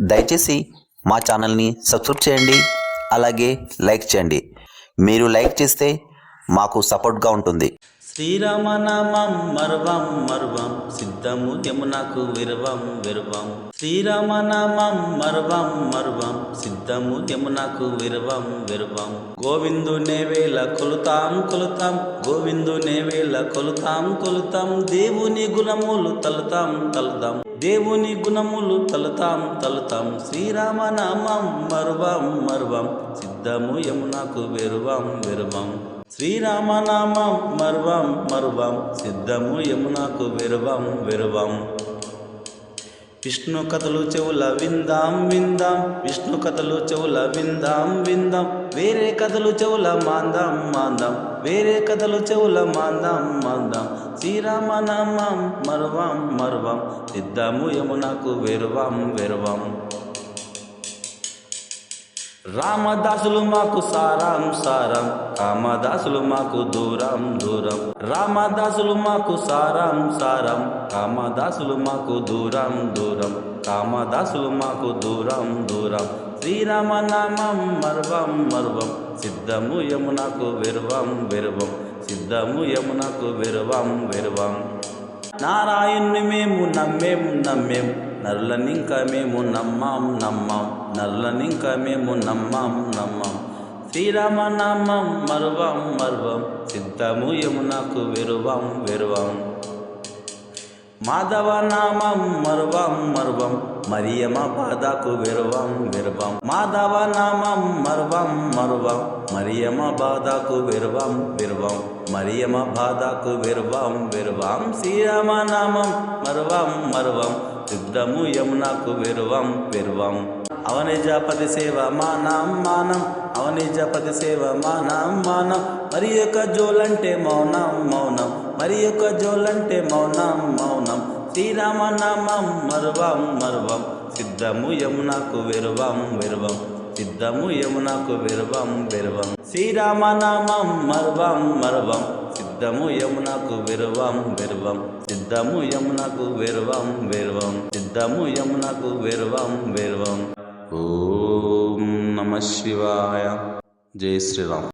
దయచేసి మా ఛానల్ని సబ్స్క్రైబ్ చేయండి అలాగే లైక్ చేయండి. మీరు లైక్ చేస్తే మాకు సపోర్ట్గా ఉంటుంది. శ్రీరామనామం మర్వం మర్వం సిద్ధము యమునకు విరవం విరవం. శ్రీరామనామం మర్వం మర్వం సిద్ధము యమునకు విరవం విరవం. గోవిందు నేవేల కొలుతాం కొలుతాం. గోవిందు నేవేల కొలుతాం కొలుతాం. దేవుని గుణములు తలుతాం తలుతాం. దేవుని గుణములు తలుతాం తలతాం. శ్రీరామనామం మరువం మర్వం. సిద్ధము యమునకు వెరువం వెరువం. శ్రీరామనామం మర్వం మరువం. సిద్ధము యమునకు వెరువం వెరువం. విష్ణు కథలు చెవుల విందాం విందాం. విష్ణు కథలు చెవుల విందాం విందాం. వేరే కథలు చెవుల మాందాం మాందాం. వేరే కథలు చెవుల మాందాం మాందాం. శ్రీరామనామం మర్వం మర్వం. సిద్ధము యమునకు విరవం విరవం. రామదాసులు మాకు సారం సారం. కామదాసులు మాకు దూరం దూరం. రామదాసులు మాకు సారం సారం. కామదాసులు మాకు దూరం దూరం. కామదాసులు మాకు దూరం దూరం. శ్రీరామనామం మర్వం మర్వం. సిద్ధము యమునకు విరవం విరవం. సిద్ధము యమునకు విరవం విరవం. నారాయణ్ణి మేము నమ్మేం నమ్మేం నరులనింక మేము నమ్మాం నమ్మాం. నరులనింక మేము నమ్మాం నమ్మాం. శ్రీరామనామం మరువం మరువాం. సిద్ధము యమునకు వెరువాం వెరువాం. మాధవ నామం మరువం మరువం మరియమ బాధకు విరవం విరవం. మాధవ నామం మరువం మరువం మరియమ బాధకు విరవం విరవం. మరియమ బాధకు విరవం విరవం. శ్రీరామ నామం మరువం మరువం. సిద్ధము యమునకు విరవం విరవం. అవనిజపతి సేవ మానం మానం. అవనిజపతి సేవ మానం మానం. మరి యొక్క జోలంటే మౌనం మౌనం. మరి యొక్క జోలంటే మౌనం మౌనం. శ్రీరామనామం మరువం మరువం. సిద్ధము యమునకు విరువం విరువం. సిద్ధము యమునకు విరువం విరువం. శ్రీరామనామం మరువం మరువం. సిద్ధము యమునకు విరువం విరువం. సిద్ధము యమునకు విరువం విరువం. సిద్ధము యమునకు విరువం విరువం. ఓం నమ శివాయ. జై శ్రీరామ్.